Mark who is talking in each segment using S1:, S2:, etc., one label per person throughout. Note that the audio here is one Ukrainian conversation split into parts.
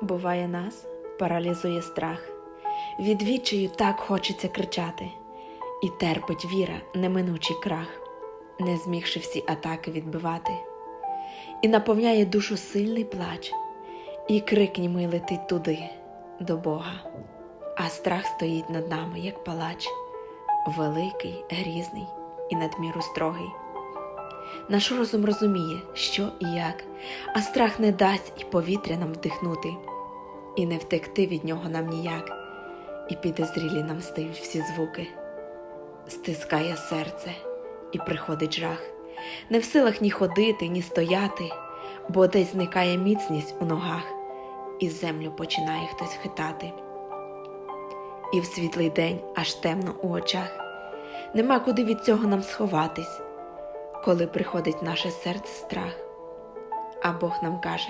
S1: Буває нас, паралізує страх. Від відчаю так хочеться кричати, і терпить віра неминучий крах, не змігши всі атаки відбивати, і наповняє душу сильний плач, і крик німий летить туди, до Бога, а страх стоїть над нами, як палач, великий, грізний і надміру строгий. Наш розум розуміє, що і як, а страх не дасть і повітря нам вдихнути, і не втекти від нього нам ніяк, і підозрілі нам стають всі звуки. Стискає серце, і приходить жах, не в силах ні ходити, ні стояти, бо десь зникає міцність у ногах, і землю починає хтось хитати. І в світлий день аж темно у очах, нема куди від цього нам сховатись коли приходить наше серце страх. А Бог нам каже: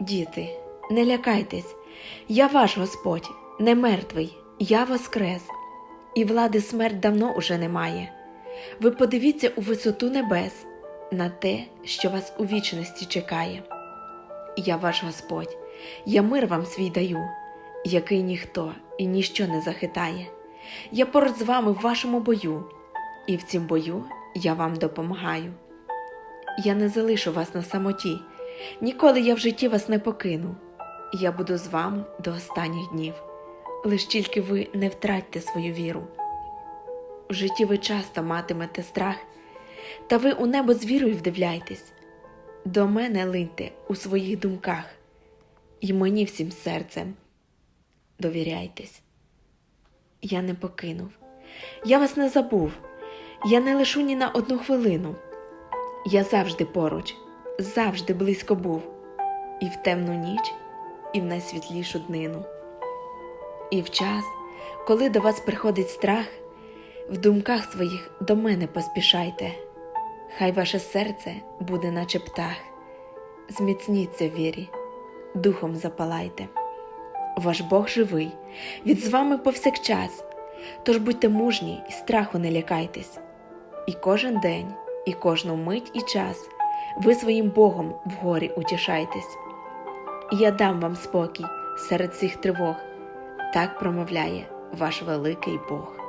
S1: Діти, не лякайтесь, я ваш Господь, не мертвий, я воскрес, і влади смерть давно уже немає. Ви подивіться у висоту небес на те, що вас у вічності чекає. Я ваш Господь, я мир вам свій даю, який ніхто і ніщо не захитає. Я поруч з вами в вашому бою, і в цім бою я вам допомагаю. Я не залишу вас на самоті, ніколи я в житті вас не покину. Я буду з вами до останніх днів, лиш тільки ви не втратьте свою віру. В житті ви часто матимете страх, та ви у небо з вірою вдивляйтесь. До мене линьте у своїх думках, і мені всім серцем довіряйтесь. Я не покинув, я вас не забув. Я не лишу ні на одну хвилину. Я завжди поруч, завжди близько був, і в темну ніч, і в найсвітлішу днину. І в час, коли до вас приходить страх, в думках своїх до мене поспішайте, хай ваше серце буде, наче птах, зміцніться в вірі, духом запалайте. Ваш Бог живий, від з вами повсякчас, тож будьте мужні і страху не лякайтесь. І кожен день, і кожну мить і час ви своїм Богом в горі утішайтесь. Я дам вам спокій серед цих тривог, так промовляє ваш великий Бог.